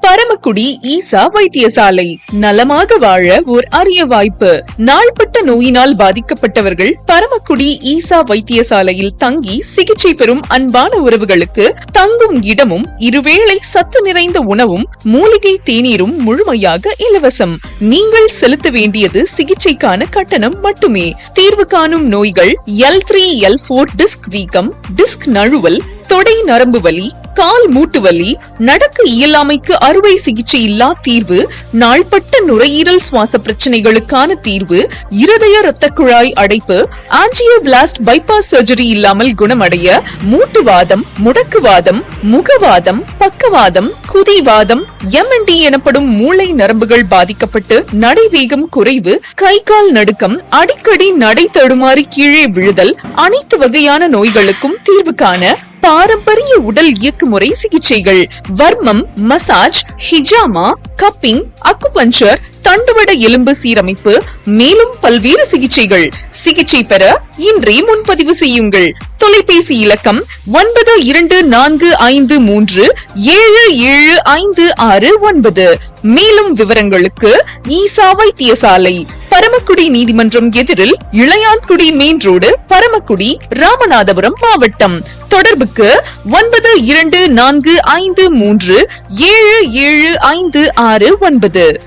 பரமக்குடி ஈசா வைத்தியசாலை. நலமாக வாழ ஓர் அரிய வாய்ப்பு. நாள்பட்ட நோயினால் பாதிக்கப்பட்டவர்கள் பரமக்குடி ஈசா வைத்தியசாலையில் தங்கி சிகிச்சை பெறும் அன்பான உறவுகளுக்கு தங்கும் இடமும் இருவேளை சத்து நிறைந்த உணவும் மூலிகை தேநீரும் முழுமையாக இலவசம். நீங்கள் செலுத்த வேண்டியது சிகிச்சைக்கான கட்டணம் மட்டுமே. தீர்வு காணும் நோய்கள் L three L four disc வீக்கம் டிஸ்க் நழுவல் தொடை நரம்பு வலி கால் மூட்டு வலி நடக்க இயலாமைக்கு அறுவை சிகிச்சை இல்லா தீர்வு நாள்பட்ட நுரையீரல் சுவாச பிரச்சனைகளுக்கான தீர்வு இருதய இரத்த குழாய் அடைப்பு ஆஞ்சியோபிளாஸ்ட் பைபாஸ் சர்ஜரி இல்லாமல் குணமடைய மூட்டுவாதம் முடக்குவாதம் முகவாதம் பக்கவாதம் குதிவாதம் எம்என்டி எனப்படும் மூளை நரம்புகள் பாதிக்கப்பட்டு நடைவேகம் குறைவு கை கால் நடுக்கம் அடிக்கடி நடை தடுமாறி கீழே விழுதல் அனைத்து வகையான நோய்களுக்கும் தீர்வு காண பாரம்பரிய உடல் இயக்குமுறை சிகிச்சைகள் வர்மம் மசாஜ் ஹிஜாமா கப்பிங் அக்குபஞ்சர் தண்டுவட எலும்பு சீரமைப்பு மேலும் பல்வேறு சிகிச்சைகள். சிகிச்சை பெற இன்றே முன்பதிவு செய்யுங்கள். தொலைபேசி இலக்கம் ஒன்பது இரண்டு நான்கு ஐந்து மூன்று ஏழு ஏழு ஐந்து ஆறு ஒன்பது. மேலும் விவரங்களுக்கு ஈசா வைத்தியசாலை பரமக்குடி நீதிமன்றம் எதிரில் இளையான்குடி மெயின் ரோடு பரமக்குடி ராமநாதபுரம் மாவட்டம். தொடர்புக்கு ஒன்பது இரண்டு நான்கு ஐந்து மூன்று ஏழு ஏழு ஐந்து ஆறு ஒன்பது.